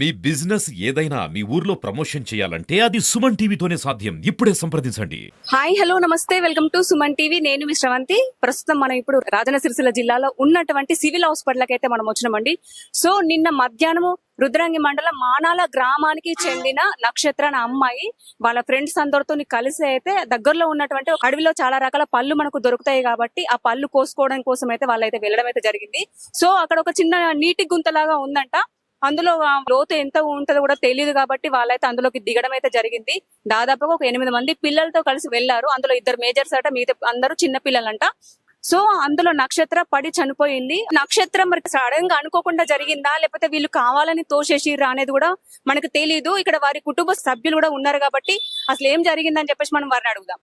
మీ business ఏదైనా మీ ఊర్లో promotion చేయాలంటే అది సుమన్ టీవీతోనే సాధ్యం. ఇప్పుడే సంప్రదించండి. హాయ్ హలో నమస్తే. Welcome to Suman TV. నేను మీ శ్రవంతి. ప్రస్తుతం మనం ఇప్పుడు రాజన్న సిరిసిల్ల జిల్లాలో ఉన్నటువంటి సివిల్ హాస్పిటల్ అయితే మనం వచ్చినామండి. సో నిన్న మధ్యాహ్నము రుద్రంగి మండలం మానాల గ్రామానికి చెందిన నక్షత్ర అనే అమ్మాయి వాళ్ళ ఫ్రెండ్స్ అందరితో కలిసి అయితే దగ్గరలో ఉన్నటువంటి అడవిలో చాలా రకాల పళ్ళు మనకు దొరుకుతాయి కాబట్టి ఆ పళ్ళు కోసుకోవడం కోసం అయితే వాళ్ళైతే వెళ్ళడం అయితే జరిగింది. సో అక్కడ ఒక చిన్న నీటి గుంతలాగా ఉందంట. అందులో ఆ లోతు ఎంత ఉంటుందో కూడా తెలియదు కాబట్టి వాళ్ళైతే అందులోకి దిగడం అయితే జరిగింది. దాదాపుగా ఒక ఎనిమిది మంది పిల్లలతో కలిసి వెళ్ళారు అందులో ఇద్దరు మేజర్స్ అట మిగతా అందరూ చిన్న పిల్లలంట. సో అందులో నక్షత్ర పడి చనిపోయింది. నక్షత్రం మరి సడన్గా అనుకోకుండా జరిగిందా? లేకపోతే వీళ్ళు కావాలని తోసేసిర్రా అనేది కూడా మనకు తెలియదు ఇక్కడ వారి కుటుంబ సభ్యులు కూడా ఉన్నారు కాబట్టి అసలు ఏం జరిగిందని చెప్పేసి మనం వారిని అడుగుదాం.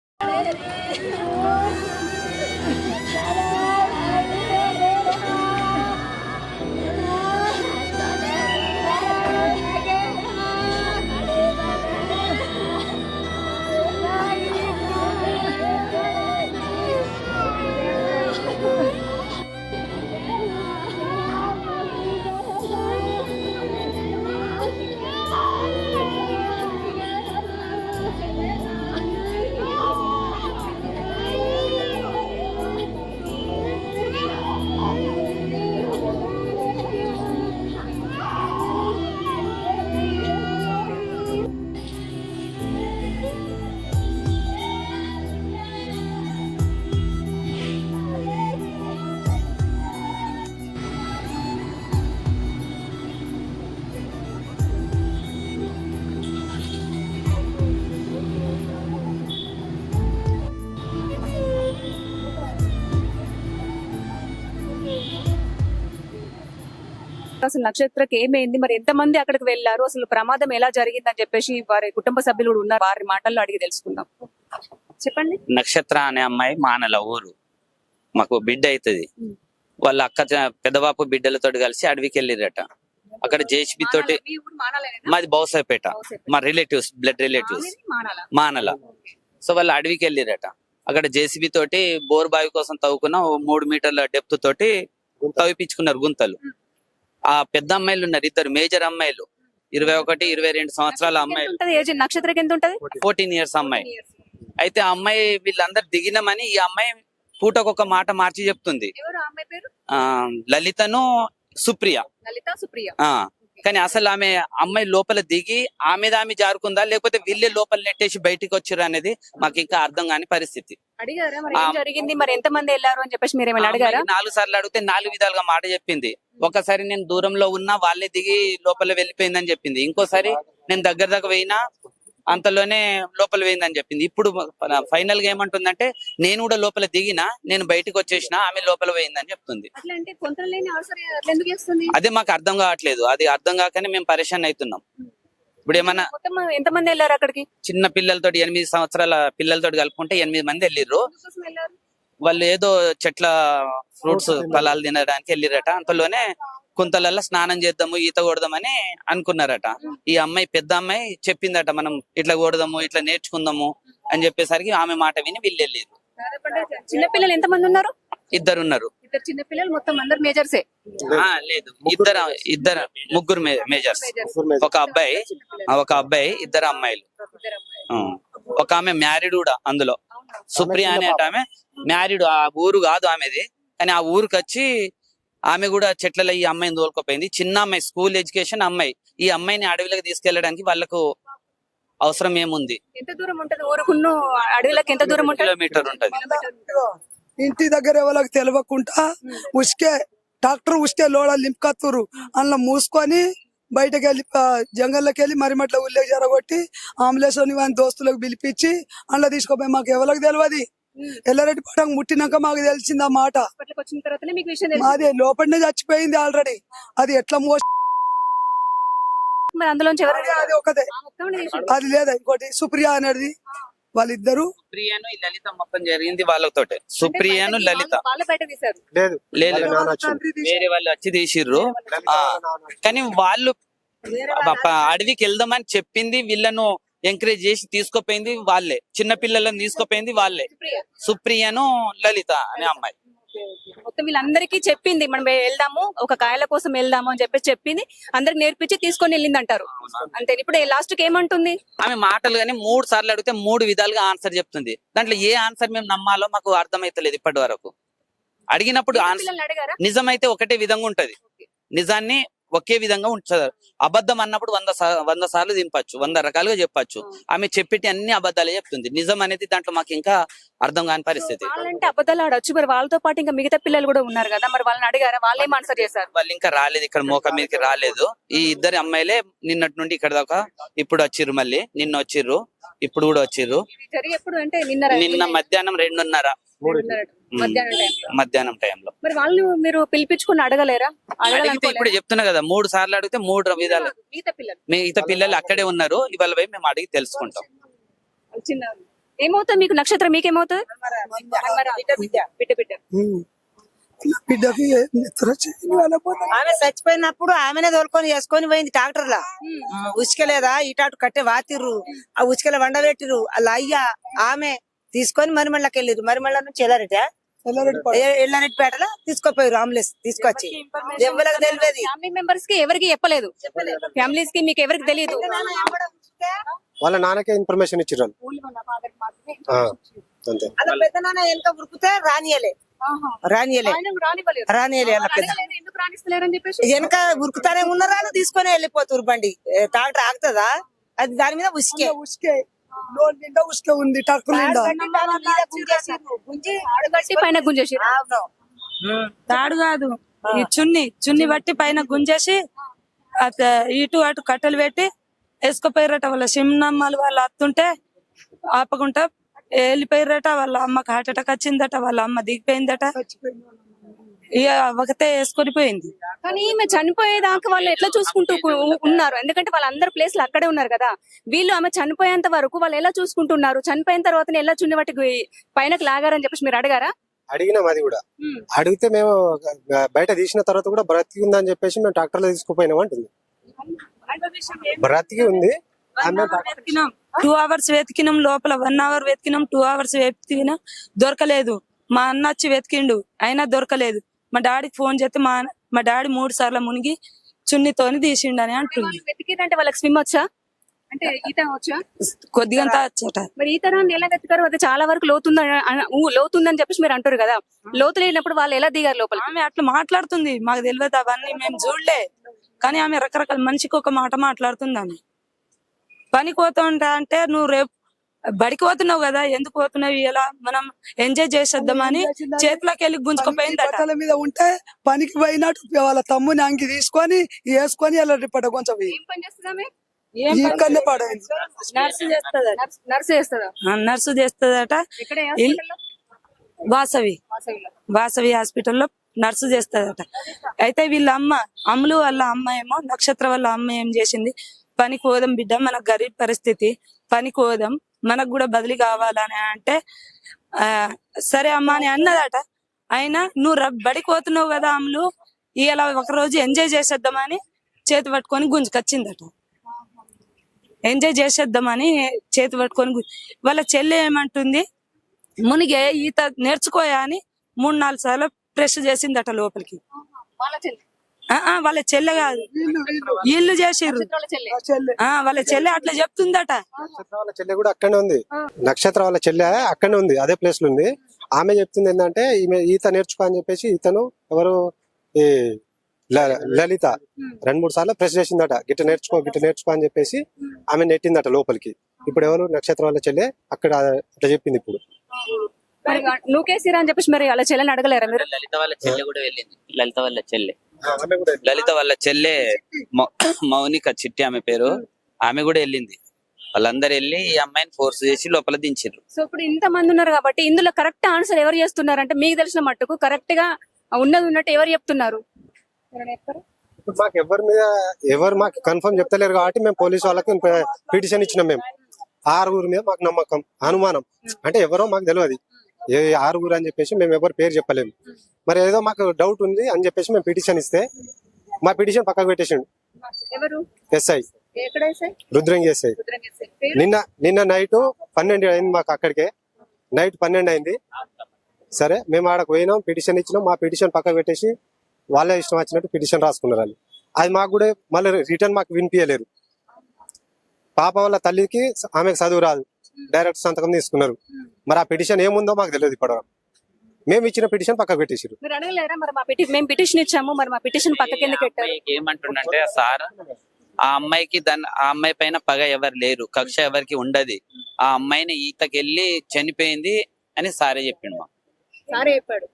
అసలు నక్షత్రకి ఏమైంది? మరి ఎంతమంది అక్కడికి వెళ్ళారు? అసలు ప్రమాదం ఎలా జరిగిందని చెప్పేసి వారి కుటుంబ సభ్యులు కూడా ఉన్నారు. వారి మాటల్లో అడిగి తెలుసుకుందాం. చెప్పండి. నక్షత్ర అనే అమ్మాయి మానల ఊరు. మాకు బిడ్డ అవుతుంది. వాళ్ళ అక్క పెదబాపు బిడ్డలతో కలిసి అడవికి వెళ్ళిరట అక్కడ జేసీబీ తోటి? మాది బౌసాపేట. మా relatives blood relatives. Manala. Manala. So వాళ్ళు అడవికి వెళ్ళిరట అక్కడ జేసీబీ తోటి బోర్ బావి కోసం తవ్వుకున్న ఓ మూడు మీటర్ల డెప్త్ తోటి తవ్విపించుకున్నారు గుంతలు. ఆ పెద్ద అమ్మాయిలు ఉన్నారు ఇద్దరు మేజర్ అమ్మాయిలు. ఇరవై ఒకటి ఇరవై రెండు సంవత్సరాల ఏజ్ నక్షత్రకి ఎంత ఉంటది? ఫోర్టీన్ ఇయర్స్ అమ్మాయి. అయితే ఆ అమ్మాయి వీళ్ళందరు దిగినామని ఈ అమ్మాయి పూటకొక మాట మార్చి చెప్తుంది. అమ్మాయి లలితను సుప్రియ. లలిత సుప్రియ. కానీ అసలు ఆమె అమ్మాయి లోపల దిగి ఆమె ఆమె జారుకుందా? లేకపోతే వీళ్ళే లోపల నెట్టేసి బయటికి వచ్చారు అనేది మాకు ఇంకా అర్థం కాని పరిస్థితి. అడిగారా? మరి జరిగింది? ఎంత మంది వెళ్ళారు అని చెప్పేసి మీరు అడిగారా? నాలుగు సార్లు అడిగితే నాలుగు విధాలుగా మాట చెప్పింది. ఒకసారి నేను దూరంలో ఉన్నా వాళ్ళే దిగి లోపల వెళ్ళిపోయిందని చెప్పింది. ఇంకోసారి నేను దగ్గర దగ్గర పోయినా అంతలోనే లోపల పోయిందని చెప్పింది. ఇప్పుడు ఫైనల్గా ఏమంటుందంటే నేను కూడా లోపల దిగినా నేను బయటకు వచ్చేసిన ఆమె లోపల పోయిందని చెప్తుంది. అదే మాకు అర్థం కావట్లేదు. అది అర్థం కాకనే మేము పరేషాన్ అవుతున్నాం. ఇప్పుడు ఏమన్నా మొత్తం ఎంత మంది వెళ్ళారు అక్కడికి? చిన్న పిల్లలతో ఎనిమిది సంవత్సరాల పిల్లలతో కలుపుకుంటే ఎనిమిది మంది వెళ్ళిర్రు. వాళ్ళు ఏదో చెట్ల ఫ్రూట్స్ ఫలాలు తినడానికి వెళ్ళిరట. అంతలోనే కుంతలల్లో స్నానం చేద్దాము ఈత కొడదామని అనుకున్నారట. ఈ అమ్మాయి పెద్ద అమ్మాయి చెప్పిందట మనం ఇట్లా కొడదాము ఇట్లా నేర్చుకుందాము అని చెప్పేసరికి ఆమె మాట విని వీళ్ళు వెళ్ళారు దాదాపు చిన్న పిల్లలు ఎంత మంది ఉన్నారు? ఇద్దరు ఉన్నారు ఇద్దరు చిన్న పిల్లలు మొత్తం అందరు మేజర్సే ఆ, లేదు. ఇద్దరు ఇద్దరు ముగ్గురు మేజర్స్. ఒక అబ్బాయి ఒక అబ్బాయి ఇద్దరు అమ్మాయిలు. ఒక ఆమె మ్యారీడ్ కూడా అందులో. సుప్రియ అనే ఆమె మ్యారీడ్ ఆ ఊరు కాదు ఆమెది. కానీ ఆ ఊరికి వచ్చి ఆమె కూడా చెట్లలో ఈ అమ్మాయిని తోలుకోపోయింది. చిన్న అమ్మాయి స్కూల్ ఎడ్యుకేషన్ అమ్మాయి. ఈ అమ్మాయిని అడవిలోకి తీసుకెళ్ళడానికి వాళ్ళకు అవసరం ఏముంది? ఎంత దూరం ఉంటది ఊరుకున్న అడవిలోకి ఎంత దూరం ఉంటది? కిలోమీటర్ ఉంటది. ఇంటి దగ్గర ఎవరికి తెలియకుండా ఉసుకే డాక్టర్ ఉసుకే లోడ లింపుకత్తురు అందులో మూసుకొని బయటకు వెళ్ళి జంగల్లోకి వెళ్ళి మరిమట్ల ఊళ్ళోకి జరగొట్టి అంబులెన్స్ వాని దోస్తులకు పిలిపించి అందులో తీసుకోపోయి మాకు ఎవరికి తెలియదు ఎల్లరెడ్డి పటం ముట్టినాక మాకు తెలిసింది ఆ మాట. హాస్పిటల్కి వచ్చిన తర్వాతనే మీకు విషయం తెలిసింది. మాది లోపలనే చచ్చిపోయింది ఆల్రెడీ అది ఎట్లా మోస మరి ఎవరు అది ఒకటే. అది లేదా ఇంకోటి సుప్రియ అనేది వాళ్ళిద్దరు. సుప్రియను ఈ లలిత మొత్తం జరిగింది వాళ్ళతోటే. సుప్రియను లలిత. వాళ్ళ బయట తీశారు. లేదు. వేరే వాళ్ళు వచ్చి తీసిర్రు. ఆ, కానీ వాళ్ళు అడవికి వెళ్దామని చెప్పింది వీళ్ళను ఎంకరేజ్ చేసి తీసుకుపోయింది వాళ్ళే. చిన్న పిల్లలను తీసుకుపోయింది వాళ్ళే. సుప్రియ. సుప్రియను లలిత అనే అమ్మాయి. మొత్తం వీళ్ళందరికీ చెప్పింది మనం వెళ్దాము ఒక కాయల కోసం వెళ్దాము అని చెప్పేసి చెప్పింది. అందరికి నేర్పించి తీసుకొని వెళ్ళింది అంటారు అంతే ఇప్పుడు లాస్ట్కి ఏమంటుంది? ఆమె మాటలు కానీ మూడు సార్లు అడిగితే మూడు విధాలుగా ఆన్సర్ చెప్తుంది. దాంట్లో ఏ ఆన్సర్ మేము నమ్మాలో మాకు అర్థమైతలేదు ఇప్పటి వరకు అడిగినప్పుడు ఆన్సర్ నిజమైతే ఒకటే విధంగా ఉంటది. నిజాన్ని ఒకే విధంగా ఉంచారు. అబద్ధం అన్నప్పుడు వంద వంద సార్లు దింపచ్చు వంద రకాలుగా చెప్పచ్చు. ఆమె చెప్పేటి అన్ని అబద్ధాలే చెప్తుంది. నిజం అనేది దాంట్లో మాకు ఇంకా అర్థం కాని పరిస్థితి. వాళ్ళంటే అబద్ధాలు ఆడొచ్చు. మరి వాళ్ళతో పాటు ఇంకా మిగతా పిల్లలు కూడా ఉన్నారు కదా మరి వాళ్ళని అడిగారా? వాళ్ళు ఏం ఆన్సర్ చేశారు? వాళ్ళు ఇంకా రాలేదు. ఇక్కడ మోక మీదకి రాలేదు. ఈ ఇద్దరు అమ్మాయిలే నిన్నటి నుండి ఇక్కడ దాకా ఇప్పుడు వచ్చిర్రు మళ్ళీ. నిన్న వచ్చిర్రు ఇప్పుడు కూడా వచ్చిర్రు. ఎప్పుడు అంటే నిన్న నిన్న మధ్యాహ్నం రెండున్నర. మధ్యాహ్నం టైంలో మరి వాళ్ళు మీరు పిలిపించుకుని అడగలేరా? అడిగితే ఇప్పుడు? చెప్తున్నా కదా మూడు సార్లు అడిగితే మూడు విధాలు. మిగతా పిల్లలు. అక్కడే ఉన్నారు ఇవాళ పోయి మేము అడిగి తెలుసుకుంటాం. ఏమవుతుంది మీకు నక్షత్రం? మీకేమవుతుంది? బిడ్డకి ఆమె చచ్చిపోయినప్పుడు ఆమెనే తోలుకొని వేసుకొని పోయింది డాక్టర్ లా ఉసుకలేదా ఇటాటు కట్టే వాతిర్రు. ఆ ఉసుకల వండబెట్టిర్రు. అలా అయ్యా ఆమె. తీసుకొని మరిమళ్ళకి వెళ్ళిర్రు మరిమళ్ళ నుంచి ఎల్లారెడ్డి. ఎల్లారెడ్డిపేటలో తీసుకుపోయారు అంబులెన్స్ తీసుకొచ్చి. ఎవరికి తెలియదు. ఫ్యామిలీ మెంబర్స్కి ఎవరికి చెప్పలేదు. ఫ్యామిలీస్కి మీకు ఎవరికి తెలియదు. వాళ్ళ నాన్నకే ఇన్ఫర్మేషన్ ఇచ్చారు అంతే. అలా పెద్ద నాన్న ఎంత ఉరుకుతే రానియలే. రానియలే. రానియలే వెనక ఉరుకుతానే ఉన్నారా తీసుకొని వెళ్ళిపోతురు బండి. డాక్టర్ ఆగుతుందా అది దాని మీద ఉసికే. ఉసుకే. లోన్ నిండా ఉసుకే ఉంది ట్రాక్టర్ నిండా. ఆడగట్టి పైన గుంజేసి అవును. తాడు కాదు ఈ చున్ని చున్ని బట్టి పైన గుంజేసి అత ఇటు అటు కట్టెలు పెట్టి వేసుకుపోయారట వాళ్ళ సిమ్నమ్మలు వాళ్ళు అత్తుంటే ఆపకుండా వెళ్ళిపోయారట వాళ్ళ అమ్మకి హార్ట్ అటాక్ వచ్చిందట వాళ్ళ అమ్మ దిగిపోయిందట. ఇక ఒకతే వేసుకొని పోయింది. కానీ ఈమె చనిపోయేదాకా వాళ్ళు ఎట్లా చూసుకుంటూ ఉన్నారు? ఎందుకంటే వాళ్ళందరు ప్లేస్లు అక్కడే ఉన్నారు కదా. వీళ్ళు ఆమె చనిపోయేంత వరకు వాళ్ళు ఎలా చూసుకుంటున్నారు? చనిపోయిన తర్వాత ఎలా చున్ని గు- పైనకి లాగారని చెప్పేసి మీరు అడగారా? అడిగినాం అది కూడా. అడిగితే మేము బయట తీసిన తర్వాత కూడా బ్రతికి ఉందని చెప్పేసి మేము డాక్టర్లో తీసుకుపోయినాం అంటుంది. బ్రతికి ఉంది. టూ అవర్స్ వెతికినాం లోపల వన్ అవర్ వెతికినాం టూ అవర్స్ వెతికినాం దొరకలేదు. మా అన్న వచ్చి వెతికిండు అయినా దొరకలేదు. మా డాడీకి ఫోన్ చేస్తే మా మా డాడీ మూడు సార్లు మునిగి చున్నితోని తీసిండని అంటుంది. వెతికిరంటే వాళ్ళకి స్విమ్ వచ్చా? అంటే ఈత వచ్చా? కొద్దిగంత వచ్చట. మరి ఈ తరాన్ని ఎలా వెతికారు? అది చాలా వరకు ఊ, లోతుందని చెప్పేసి మీరు అంటారు కదా. లోతు లేనప్పుడు వాళ్ళు ఎలా దిగారు లోపల ఆమె అట్లా మాట్లాడుతుంది. మాకు తెలియదు అవన్నీ మేము చూడలే. కానీ ఆమె రకరకాల మనిషికి ఒక మాట మాట్లాడుతుంది ఆమె. పనికి పోతుంటా అంటే నువ్వు రేపు బడికి పోతున్నావు కదా ఎందుకు పోతున్నావు? ఇలా మనం ఎంజాయ్ చేసేద్దామని చేతిలోకి వెళ్ళి గుంజుకుపోయిందట. బట్టల మీద ఉంటే పనికి పోయినట్టు వాళ్ళ తమ్ముని అంగి తీసుకొని వేసుకొని ఎల్లారెడ్డి పడ కొంచెం. ఇక్కడనే పడైంది నర్సు చేస్తుందట నర్స్- చేస్తుందా? నర్సు? వాసవి. వాసవి హాస్పిటల్లో నర్సు చేస్తుందట. అయితే వీళ్ళ అమ్మ అమ్ములు వాళ్ళ అమ్మ ఏమో నక్షత్ర వాళ్ళ అమ్మ ఏం చేసింది? పనికి పోదాం బిడ్డ మన గరీబ్ పరిస్థితి. పనికి పోదాం. మనకు కూడా బదిలీ కావాలని అంటే ఆ సరే అమ్మ అని అన్నదట. అయినా నువ్వు ర- బడికి పోతున్నావు కదా అమ్ములు ఇలా ఒక రోజు ఎంజాయ్ చేసేద్దామని చేతి పట్టుకొని గుంజుకొచ్చిందట ఎంజాయ్ చేసేద్దామని చేతి పట్టుకొని వాళ్ళ చెల్లె ఏమంటుంది మునిగే ఈత నేర్చుకోయా అని మూడు నాలుగు సార్లు ప్రెస్ చేసిందట లోపలికి. వాళ్ళ చెల్లి ఆ, ఆ, వాళ్ళ చెల్లె కాదు. ఇల్లు చేసిర్రు. వాళ్ళ చెల్లి అట్లా చెప్తుందట. వాళ్ళ చెల్లె కూడా అక్కడనే ఉంది. నక్షత్ర వాళ్ళ చెల్లె అక్కడనే ఉంది అదే ప్లేస్లో ఉంది. ఆమె చెప్తుంది ఏంటంటే ఈమె ఈత నేర్చుకో అని చెప్పేసి ఇతను ఎవరు ఈ ల- లలిత రెండు మూడు సార్లు ప్రెస్ చేసిందట. గిట్ట నేర్చుకో గిట్ట నేర్చుకో అని చెప్పేసి ఆమె నెట్టిందట లోపలికి. ఇప్పుడు ఎవరు? నక్షత్ర వాళ్ళ చెల్లె అక్కడ అట్లా చెప్పింది ఇప్పుడు. మరి నువ్వుకేసిరా అని చెప్పేసి మరి వాళ్ళ చెల్లెని అడగలేరా మీరు? లలిత వాళ్ళ చెల్లె కూడా వెళ్ళింది. లలిత వాళ్ళ చెల్లె. లలిత వాళ్ళ చెల్లె మౌ- మౌనిక చిట్టి ఆమె పేరు. ఆమె కూడా వెళ్ళింది. వాళ్ళందరూ వెళ్ళి ఈ అమ్మాయిని ఫోర్స్ చేసి లోపల దించారు సో ఇప్పుడు ఇంత మంది ఉన్నారు కాబట్టి ఇందులో కరెక్ట్ ఆన్సర్ ఎవరు చేస్తున్నారు అంటే మీకు తెలిసిన మట్టుకు కరెక్ట్గా ఉన్నది ఉన్నట్టు ఎవరు చెప్తున్నారు? ఇప్పుడు మాకు ఎవరి మీద ఎవరు మాకు కన్ఫర్మ్ చెప్తలేరు కాబట్టి మేము పోలీసు వాళ్ళకి పిటిషన్ ఇచ్చినాం మేము. ఆరుగురు మీద మాకు నమ్మకం అనుమానం. అంటే ఎవరో మాకు తెలియదు ఏ ఆరుగురు అని చెప్పేసి మేము ఎవరు పేరు చెప్పలేము. మరి ఏదో మాకు డౌట్ ఉంది అని చెప్పేసి మేము పిటిషన్ ఇస్తే మా పిటిషన్ పక్కకు పెట్టేసిండు. ఎస్ఐ రుద్రంగి ఎస్ఐ నిన్న నిన్న నైట్ పన్నెండు అయింది మాకు అక్కడికే. నైట్ పన్నెండు అయింది. సరే మేము ఆడకు పోయినాం పిటిషన్ ఇచ్చినాం మా పిటిషన్ పక్కకు పెట్టేసి వాళ్ళే ఇష్టం వచ్చినట్టు పిటిషన్ రాసుకున్నారు వాళ్ళు. అది మాకు కూడా మళ్ళీ రిటర్న్ మాకు వినిపించలేరు పాప వాళ్ళ తల్లికి ఆమెకు చదువు రాదు. డైరెక్ట్ సంతకం తీసుకున్నారు. మరి ఆ పిటిషన్ ఏముందో మాకు తెలియదు ఇప్పటివరకు. మేము ఇచ్చిన పిటిషన్ పక్కకు పెట్టేసారు మీరు అడగలేరా? మరి మా పిటి మేము పిటిషన్ ఇచ్చాము మరి మా పిటిషన్ పక్కకి ఎందుకు పెట్టారు? ఏమంటుండంటే సార్ ఆ అమ్మాయికి దాని ఆ అమ్మాయి పైన పగ ఎవరు లేరు కక్ష ఎవరికి ఉండదు. ఆ అమ్మాయిని ఈతకెళ్ళి చనిపోయింది అని సారే చెప్పిండు మాకు. సారీ చెప్పాడు.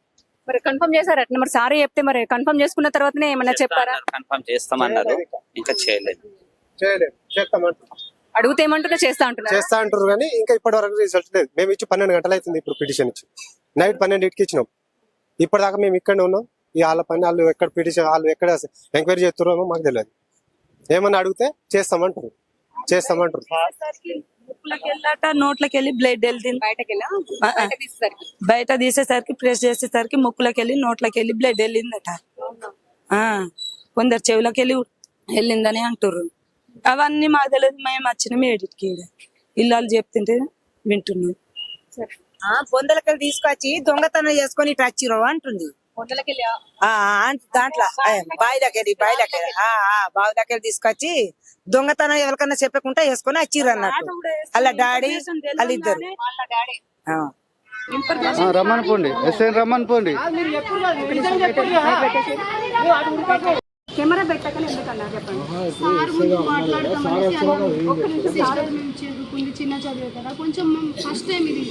మరి కన్ఫర్మ్ చేశారట మరి సారీ చెప్తే మరి కన్ఫర్మ్ చేసుకున్న తర్వాతనే ఏమన్నా చెప్పారా? కన్ఫర్మ్ చేస్తామన్నారు. ఇంకా చేయలేదు. చేయలేదు. చేస్తామంటారు అడిగితే ఏమంటున్నా చేస్తా అంటున్నారు? చేస్తా అంటారు కానీ ఇంకా ఇప్పటి వరకు రిజల్ట్ లేదు. మేము ఇచ్చి పన్నెండు గంటలు అవుతుంది ఇప్పుడు పిటిషన్ ఇచ్చి. నైట్ పన్నెండింటికి ఇచ్చినాం. ఇప్పటిదాకా మేము ఇక్కడనే ఉన్నాం. ఈ వాళ్ళ పని వాళ్ళు ఎక్కడ పిటిషన్ వాళ్ళు ఎక్కడ ఎంక్వైరీ చేస్తున్నారో మాకు తెలియదు. ఏమన్నా అడిగితే చేస్తామంటారు. చేస్తామంటారు. ముక్కులకి వెళ్ళాట నోట్లకి వెళ్ళి బ్లడ్ వెళ్తుంది. బయట తీసేసరికి? బయట తీసేసరికి ప్రెస్ చేసేసరికి ముక్కులకి వెళ్ళి నోట్లకి వెళ్ళి బ్లడ్ వెళ్ళిందట ఆ కొందరు చెవులకి వెళ్ళి వెళ్ళిందని అంటారు అవన్నీ మాకు తెలియదు మేము వచ్చినాం ఏడికి ఇల్లాలు చెప్తుంటే వింటున్నాం. ఆ బొందలకెళ్ళి తీసుకొచ్చి దొంగతనం చేసుకొని ఇటు వచ్చిర్రు అంటుంది. దాంట్లో ఆ, బావిలకెళ్ళి ఆ బావిలకెళ్ళి తీసుకొచ్చి దొంగతనం ఎవరికన్నా చెప్పకుండా వేసుకొని వచ్చిర్రు అన్నట్టు. వాళ్ళ డాడీ వాళ్ళ డాడీ. ఆ. రమ్మని పోండి. ఎస్ఐ రమ్మని పోండి. కెమెరా పెట్టకని ఎందుకన్నా చెప్పండి? చదువుకుంది చిన్న చదివే కదా. కొంచెం ఫస్ట్ టైం ఇది.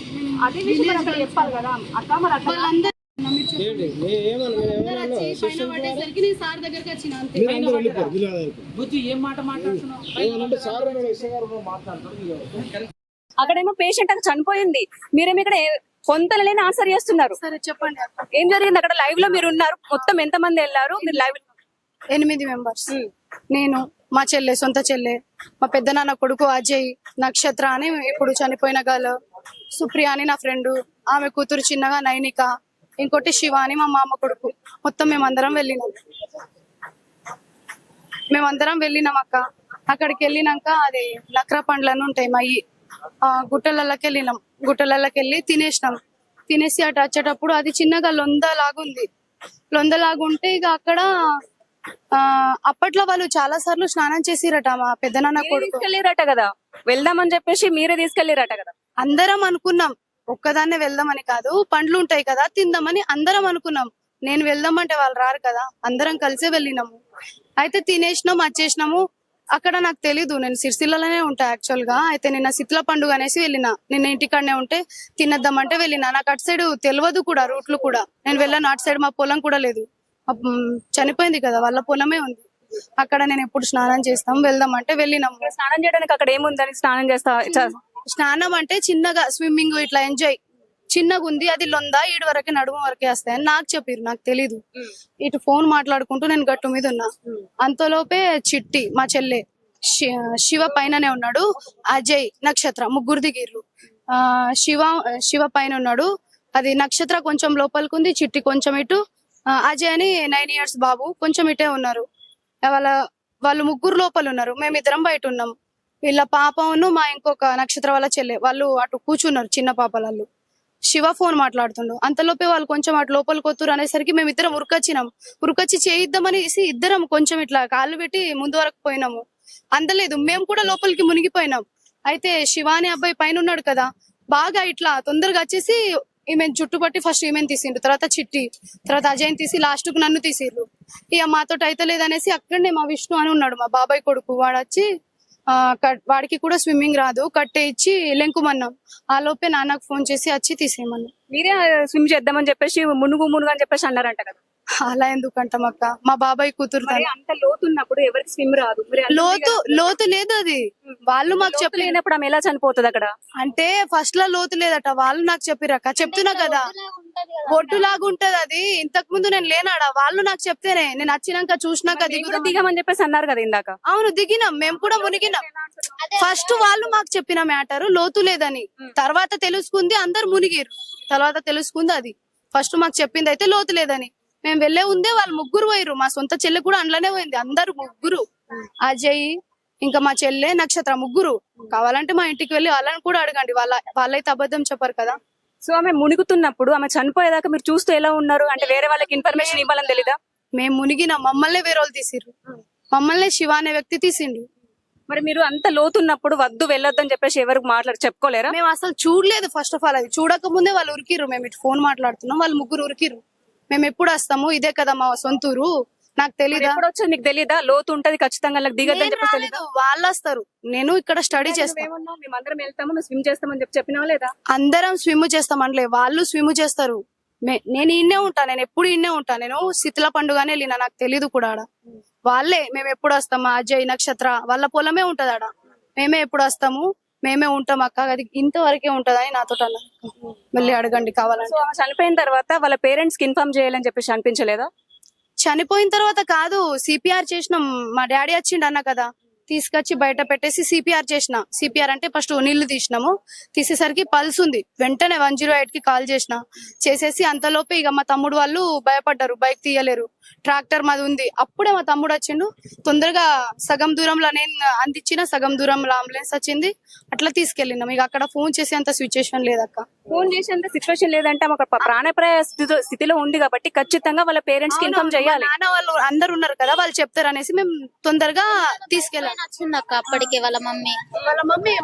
అదే విషయం అక్కడ చెప్పాలి కదా. అక్క మరి అట్లా సార్ అక్కడేమో పేషెంట్ అక్కడ చనిపోయింది. మీరేమో ఇక్కడ కొంతలు లేని ఆన్సర్ చేస్తున్నారు. సరే చెప్పండి. ఏం జరిగింది? అక్కడ లైవ్లో మీరు ఉన్నారు. మొత్తం ఎంత మంది వెళ్ళారు? మీరు లైవ్ ఎనిమిది మెంబర్స్. నేను మా చెల్లె సొంత చెల్లె మా పెద్దనాన్న కొడుకు అజయ్ నక్షత్ర అని ఇప్పుడు చనిపోయిన గర్ల్ సుప్రియ అని నా ఫ్రెండ్ ఆమె కూతురు చిన్నగా నైనిక ఇంకోటి శివ అని మా మామ కొడుకు. మొత్తం మేమందరం వెళ్ళినాం. మేమందరం వెళ్ళినాం అక్క. అక్కడికి వెళ్ళినాక అది నక్ర పండ్లను ఉంటాయి ఆ గుట్టలలోకి వెళ్ళినాం. గుట్టలలోకి వెళ్ళి తినేసినాం. తినేసి అటు వచ్చేటప్పుడు అది చిన్నగా లొంద లాగుంది లొంద లాగుంటే ఇక అక్కడ అప్పట్లో వాళ్ళు చాలా సార్లు స్నానం చేసిరట మా పెద్దనాన్న కొడుకు. తీసుకెళ్ళిరట కదా? వెళ్దామని చెప్పేసి మీరే తీసుకెళ్ళిరట కదా? అందరం అనుకున్నాం ఒక్కదాన్నే వెళ్దామని కాదు పండ్లు ఉంటాయి కదా తిందామని అందరం అనుకున్నాం. నేను వెళ్దామంటే వాళ్ళు రారు కదా అందరం కలిసే వెళ్ళినాము. అయితే తినేసినాం వచ్చేసినాము అక్కడ నాకు తెలీదు నేను సిరిసిల్లలోనే ఉంటా యాక్చువల్గా అయితే నిన్న సిత్ల పండుగ అనేసి వెళ్ళిన. నిన్న ఇంటికాడనే ఉంటే తినద్దామంటే వెళ్ళిన. నాకు అటు సైడ్ తెలియదు కూడా రూట్లు కూడా. నేను వెళ్ళాను అటు సైడ్ మా పొలం కూడా లేదు. చనిపోయింది కదా వాళ్ళ పొలమే ఉంది. అక్కడ నేను ఎప్పుడు స్నానం చేస్తాం వెళ్దాం అంటే వెళ్ళినాము స్నానం చేయడానికి అక్కడ ఏముందని స్నానం చేస్తా స్నానం అంటే చిన్నగా స్విమ్మింగ్ ఇట్లా ఎంజాయ్. చిన్నగా ఉంది అది లొందా ఈడు వరకే నడుము వరకే వస్తాయని నాకు చెప్పారు నాకు తెలీదు. ఇటు ఫోన్ మాట్లాడుకుంటూ నేను గట్టు మీద ఉన్నా. అంతలోపే చిట్టి మా చెల్లె శివ పైననే ఉన్నాడు అజయ్ నక్షత్ర ముగ్గురు దిగిర్రు ఆ శివ శివ పైన ఉన్నాడు. అది నక్షత్ర కొంచెం లోపలికి ఉంది చిట్టి కొంచెం ఇటు అజయ్ అని నైన్ ఇయర్స్ బాబు కొంచెం ఇటే ఉన్నారు. వాళ్ళ వాళ్ళు ముగ్గురు లోపల ఉన్నారు. మేము ఇద్దరం బయట ఉన్నాం. వీళ్ళ పాపను మా ఇంకొక నక్షత్ర వాళ్ళ చెల్లె వాళ్ళు అటు కూర్చున్నారు చిన్న పాప వాళ్ళు శివ ఫోన్ మాట్లాడుతుండు. అంతలోపే వాళ్ళు కొంచెం అటు లోపలికి వస్తురు అనేసరికి మేము ఇద్దరం ఉరకొచ్చినాం. ఉరకొచ్చి చేయిద్దామనేసి ఇద్దరం కొంచెం ఇట్లా కాళ్ళు పెట్టి ముందు వరకు పోయినాము. అందలేదు. మేము కూడా లోపలికి మునిగిపోయినాం. అయితే శివాని అబ్బాయి పైన ఉన్నాడు కదా బాగా ఇట్లా తొందరగా వచ్చేసి ఈమె జుట్టు పట్టి ఫస్ట్ ఈమెను తీసిండు తర్వాత చిట్టి తర్వాత అజయ్ని తీసి లాస్ట్కు నన్ను తీసిర్రు. ఇక మాతో అయితే లేదనేసి అక్కడనే మా విష్ణు అని ఉన్నాడు మా బాబాయ్ కొడుకు. వాడు వచ్చి ఆ, వాడికి కూడా స్విమ్మింగ్ రాదు కట్టే ఇచ్చి లెంకుమన్నాం ఆ లోపే నాన్నకు ఫోన్ చేసి వచ్చి తీసేయమన్నాం. మీరే స్విమ్ చేద్దామని చెప్పేసి మునుగు మునుగు అని చెప్పేసి అన్నారంట కదా. అలా ఎందుకంటాం అక్క మా బాబాయ్ కూతురు. అంత లోతు ఉన్నప్పుడు ఎవరికి స్విమ్ రాదు? లోతు లోతు లేదు అది. వాళ్ళు మాకు లోతు చెప్పలేను లేనప్పుడు ఆమె ఎలా చనిపోతుంది అక్కడ? అంటే ఫస్ట్లో లోతు లేదట. వాళ్ళు నాకు చెప్పిరక్క చెప్తున్నా కదా. ఒడ్డు లాగా ఉంటది అది. ఇంతకు ముందు నేను లేనాడా? వాళ్ళు నాకు చెప్తేనే. నేను వచ్చినాక చూసినాక దిగుదాం దిగమని చెప్పేసి అన్నారు కదా ఇందాక. అవును దిగినాం. మేము కూడా మునిగినాం. ఫస్ట్ వాళ్ళు మాకు చెప్పిన మ్యాటర్ లోతు లేదని. తర్వాత తెలుసుకుంది అందరు మునిగిరు తర్వాత తెలుసుకుంది అది. ఫస్ట్ మాకు చెప్పింది అయితే లోతు లేదని. మేము వెళ్ళే ఉందే వాళ్ళు ముగ్గురు పోయిరు మా సొంత చెల్లె కూడా అందులోనే పోయింది. అందరు ముగ్గురు. అజయ్ ఇంకా మా చెల్లె నక్షత్ర ముగ్గురు. కావాలంటే మా ఇంటికి వెళ్ళి వాళ్ళని కూడా అడగండి. వాళ్ళ వాళ్ళైతే అబద్ధం చెప్పారు కదా. సో ఆమె మునుగుతున్నప్పుడు ఆమె చనిపోయేదాకా మీరు చూస్తూ ఎలా ఉన్నారు? అంటే వేరే వాళ్ళకి ఇన్ఫర్మేషన్ ఇవ్వాలని తెలీదా? మేము మునిగిన. మమ్మల్ని వేరే వాళ్ళు తీసిర్రు. మమ్మల్ని శివ అనే వ్యక్తి తీసిండు. మరి మీరు అంత లోతున్నప్పుడు వద్దు వెళ్ళొద్దని చెప్పేసి ఎవరికి మాట్లాడి చెప్పుకోలేరా? మేము అసలు చూడలేదు ఫస్ట్ ఆఫ్ ఆల్ అది. చూడక ముందే వాళ్ళు ఉరికిర్రు. మేము ఇటు ఫోన్ మాట్లాడుతున్నాం. వాళ్ళు ముగ్గురు ఉరికిర్రు. మేము ఎప్పుడు వస్తాము? ఇదే కదా మా సొంతూరు. నాకు ఎప్పుడు వచ్చో నీకు తెలీదా? లోతు ఉంటది ఖచ్చితంగా దిగద్దని చెప్పేసి తెలీదా? వాళ్ళు వస్తారు. నేను ఇక్కడ స్టడీ చేస్తాను? మేమందరం వెళ్తాము స్విమ్ చేస్తామని చెప్పి చెప్పినావా లేదా? అందరం స్విమ్ చేస్తాం అనలే వాళ్ళు స్విమ్ చేస్తారు. నేను ఇన్నే ఉంటా. నేను ఎప్పుడు ఇన్నే ఉంటా. నేను శీతల పండుగనే వెళ్ళినా. నాకు తెలీదు కూడా ఆడ. వాళ్ళే మేము ఎప్పుడు వస్తాం? అజయ్ నక్షత్ర వాళ్ళ పొలమే ఉంటది ఆడ. మేమే ఎప్పుడు వస్తాము? మేమే ఉంటాం అక్క. అది ఇంతవరకే ఉంటదని నాతో అన్నారు మళ్ళీ అడగండి కావాలంటే. ఆమె చనిపోయిన తర్వాత వాళ్ళ పేరెంట్స్కి ఇన్ఫార్మ్ చేయాలని చెప్పేసి అనిపించలేదా? చనిపోయిన తర్వాత కాదు సిపిఆర్ చేసినాం. మా డాడీ వచ్చిండు అన్న కదా. తీసుకొచ్చి బయట పెట్టేసి సిపిఆర్ చేసిన. సిపిఆర్ అంటే ఫస్ట్ నీళ్ళు తీసినాము. తీసేసరికి పల్స్ ఉంది. వెంటనే వన్ జీరో ఎయిట్కి కాల్ చేసిన. చేసేసి అంతలోపే ఇక మా తమ్ముడు వాళ్ళు భయపడ్డారు. బైక్ తీయలేరు. ట్రాక్టర్ మాది ఉంది. అప్పుడే మా తమ్ముడు వచ్చిండు. తొందరగా సగం దూరంలో నేను అందించిన సగం దూరంలో అంబులెన్స్ వచ్చింది. అట్లా తీసుకెళ్ళినాం. ఇక అక్కడ ఫోన్ చేసే అంత సిచ్యుయేషన్ లేదక్క. ఫోన్ చేసేంత సిచ్యువేషన్ లేదంటే ఆమె ఒక ప- ప్రాణాపాయ స్థితిలో స్థితిలో ఉంది కాబట్టి ఖచ్చితంగా వాళ్ళ పేరెంట్స్కి ఇన్ఫార్మ్ అవును, మా చేయాలి. నాన్న వాళ్ళు అందరు ఉన్నారు కదా వాళ్ళు చెప్తారు అనేసి మేము తొందరగా తీసుకెళ్ళాం. వచ్చింది అక్క అప్పటికే వాళ్ళ మమ్మీ. వాళ్ళ మమ్మీ.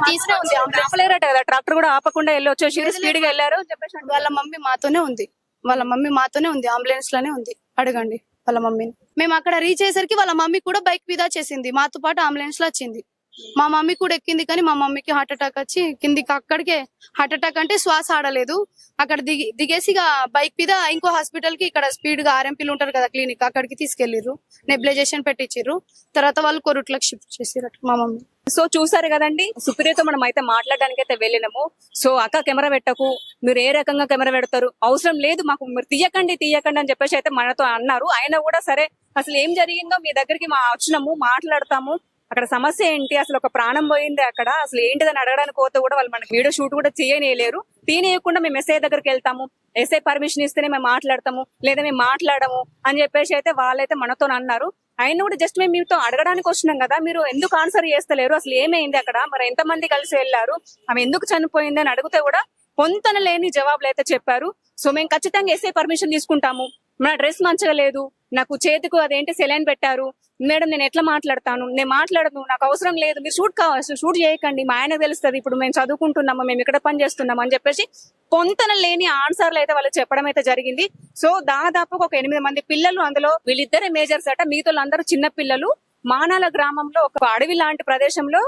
ఆపలేరట కదా ట్రాక్టర్ కూడా ఆపకుండా వెళ్ళి వచ్చేసి స్పీడ్గా వెళ్ళారు చెప్పేసి. వాళ్ళ మమ్మీ మాతోనే ఉంది. వాళ్ళ మమ్మీ మాతోనే ఉంది అంబులెన్స్లోనే ఉంది. అడగండి. వాళ్ళ మమ్మీని. మేము అక్కడ రీచ్ అయ్యేసరికి వాళ్ళ మమ్మీ కూడా బైక్ మీద చేసింది. మాతో పాటు అంబులెన్స్లో వచ్చింది. మా మమ్మీ కూడా ఎక్కింది కానీ మా మమ్మీకి హార్ట్ అటాక్ వచ్చి కిందికి అక్కడికే హార్ట్ అటాక్ అంటే శ్వాస ఆడలేదు. అక్కడ దిగి దిగేసి ఇక బైక్ మీద ఇంకో హాస్పిటల్కి ఇక్కడ స్పీడ్గా ఆర్ఎంపీలు ఉంటారు కదా క్లినిక్ అక్కడికి తీసుకెళ్ళిర్రు నెబ్లైజేషన్ పెట్టించారు తర్వాత వాళ్ళు కొరుట్లకు షిఫ్ట్ చేసిర్రు మా మమ్మీ. సో చూసారు కదండి సుప్రియతో మనం అయితే మాట్లాడడానికి అయితే వెళ్ళినాము. సో అక్క కెమెరా పెట్టకు మీరు ఏ రకంగా కెమెరా పెడతారు? అవసరం లేదు మాకు మీరు తీయకండి తీయకండి అని చెప్పేసి అయితే మనతో అన్నారు. ఆయన కూడా సరే అసలు ఏం జరిగిందో మీ దగ్గరికి మా వచ్చినాము మాట్లాడతాము. అక్కడ సమస్య ఏంటి? అసలు ఒక ప్రాణం పోయింది అక్కడ. అసలు ఏంటిదని అడగడానికి పోతే కూడా వాళ్ళు మనకి వీడియో షూట్ కూడా చేయనేయలేరు. తీనేయకుండా మేము ఎస్ఐ దగ్గరికి వెళ్తాము. ఎస్ఐ పర్మిషన్ ఇస్తేనే మేము మాట్లాడతాము. లేదా మేము మాట్లాడము అని చెప్పేసి అయితే వాళ్ళైతే మనతో అన్నారు. ఆయన కూడా జస్ట్ మేము మీతో అడగడానికి వచ్చినాం కదా. మీరు ఎందుకు ఆన్సర్ చేస్తలేరు? అసలు ఏమైంది అక్కడ? మరి ఎంతమంది కలిసి వెళ్ళారు? ఆమె ఎందుకు చనిపోయింది అని అడిగితే కూడా పొంతన లేని జవాబులు అయితే చెప్పారు. సో మేము ఖచ్చితంగా ఎస్ఐ పర్మిషన్ తీసుకుంటాము. నా డ్రెస్ మంచిగా లేదు. నాకు చేతికి అదేంటి సెలైన్ పెట్టారు. మేడం నేను ఎట్లా మాట్లాడతాను? నేను మాట్లాడను నాకు అవసరం లేదు. మీరు షూట్ కావచ్చు షూట్ చేయకండి. మా ఆయనకు తెలుస్తుంది. ఇప్పుడు మేము చదువుకుంటున్నాము మేము ఇక్కడ పని చేస్తున్నాము అని చెప్పేసి పొంతన లేని ఆన్సర్లు అయితే వాళ్ళు చెప్పడం అయితే జరిగింది. సో దాదాపు ఒక ఎనిమిది మంది పిల్లలు అందులో వీళ్ళిద్దరే మేజర్స్ అట. మిగతా అందరూ చిన్న పిల్లలు. మానాల గ్రామంలో ఒక అడవి లాంటి ప్రదేశంలో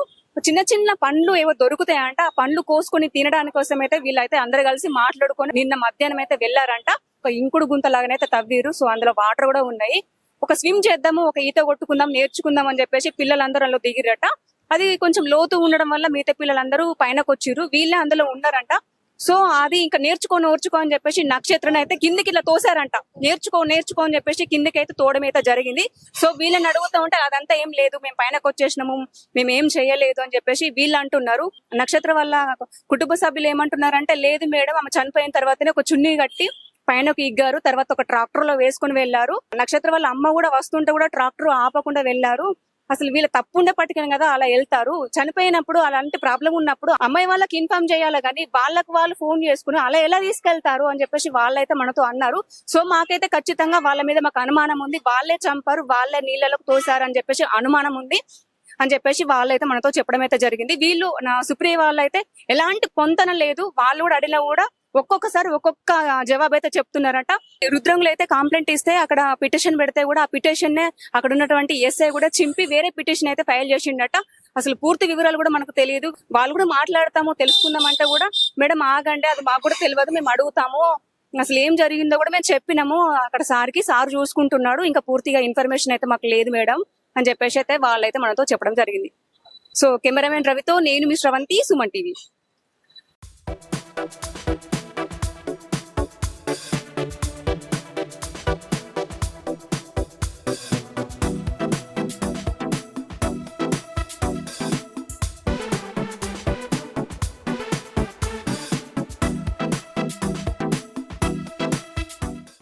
చిన్న చిన్న పండ్లు ఏవో దొరుకుతాయంట. ఆ పండ్లు కోసుకొని తినడానికి కోసం అయితే వీళ్ళైతే అందరు కలిసి మాట్లాడుకొని నిన్న మధ్యాహ్నం అయితే వెళ్ళారంట ఒక ఇంకుడు గుంత లాగానైతే తవ్వీరు సో అందులో వాటర్ కూడా ఉన్నాయి. ఒక స్విమ్ చేద్దాము ఒక ఈత కొట్టుకుందాం నేర్చుకుందాం అని చెప్పేసి పిల్లలందరూ అందులో దిగిరట. అది కొంచెం లోతు ఉండడం వల్ల మిగతా పిల్లలందరూ పైనకు వచ్చిర్రు వీళ్ళే అందులో ఉన్నారంట. సో అది ఇంకా నేర్చుకో నేర్చుకో అని చెప్పేసి నక్షత్రం అయితే కిందికి ఇలా తోసారంట. నేర్చుకో నేర్చుకో అని చెప్పేసి కిందికి అయితే తోవడం అయితే జరిగింది. సో వీళ్ళని అడుగుతా ఉంటే అదంతా ఏం లేదు మేము పైనకు వచ్చేసినాము మేము ఏం చేయలేదు అని చెప్పేసి వీళ్ళు అంటున్నారు. నక్షత్రం వల్ల కుటుంబ సభ్యులు ఏమంటున్నారంటే లేదు మేడం ఆమె చనిపోయిన తర్వాతనే ఒక చున్నీ కట్టి పైనకు ఇగ్గారు తర్వాత ఒక ట్రాక్టర్లో వేసుకుని వెళ్ళారు నక్షత్ర వాళ్ళ అమ్మ కూడా వస్తుంటే కూడా ట్రాక్టర్ ఆపకుండా వెళ్ళారు అసలు వీళ్ళ తప్పు ఉండేపట్టుకని కదా అలా వెళ్తారు. చనిపోయినప్పుడు అలాంటి ప్రాబ్లం ఉన్నప్పుడు అమ్మాయి వాళ్ళకి ఇన్ఫార్మ్ చేయాలి కానీ వాళ్ళకి వాళ్ళు ఫోన్ చేసుకుని అలా ఎలా తీసుకెళ్తారు అని చెప్పేసి వాళ్ళైతే మనతో అన్నారు. సో మాకైతే ఖచ్చితంగా వాళ్ళ మీద మాకు అనుమానం ఉంది. వాళ్ళే చంపారు వాళ్ళే నీళ్ళలోకి తోసారు అని చెప్పేసి అనుమానం ఉంది అని చెప్పేసి వాళ్ళైతే మనతో చెప్పడం అయితే జరిగింది. వీళ్ళు నా సుప్రియ వాళ్ళైతే ఎలాంటి పొంతన లేదు. వాళ్ళు కూడా అడిగినా కూడా ఒక్కొక్కసారి ఒక్కొక్క జవాబు అయితే చెప్తున్నారట. రుద్రంగులు అయితే కంప్లైంట్ ఇస్తే అక్కడ పిటిషన్ పెడితే కూడా ఆ పిటిషన్ నే అక్కడ ఉన్నటువంటి ఎస్ఐ కూడా చింపి వేరే పిటిషన్ అయితే ఫైల్ చేసిండట. అసలు పూర్తి వివరాలు కూడా మనకు తెలియదు. వాళ్ళు కూడా మాట్లాడతాము తెలుసుకుందాం అంటే కూడా మేడం ఆగండి అది మాకు కూడా తెలియదు మేము అడుగుతాము. అసలు ఏం జరిగిందో కూడా మేము చెప్పినాము. అక్కడ సార్కి సార్ చూసుకుంటున్నాడు. ఇంకా పూర్తిగా ఇన్ఫర్మేషన్ అయితే మాకు లేదు మేడం. అని చెప్పేసి అయితే వాళ్ళైతే మనతో చెప్పడం జరిగింది. సో కెమెరామెన్ రవితో నేను మీ శ్రవంతి సుమన్ టీవీ.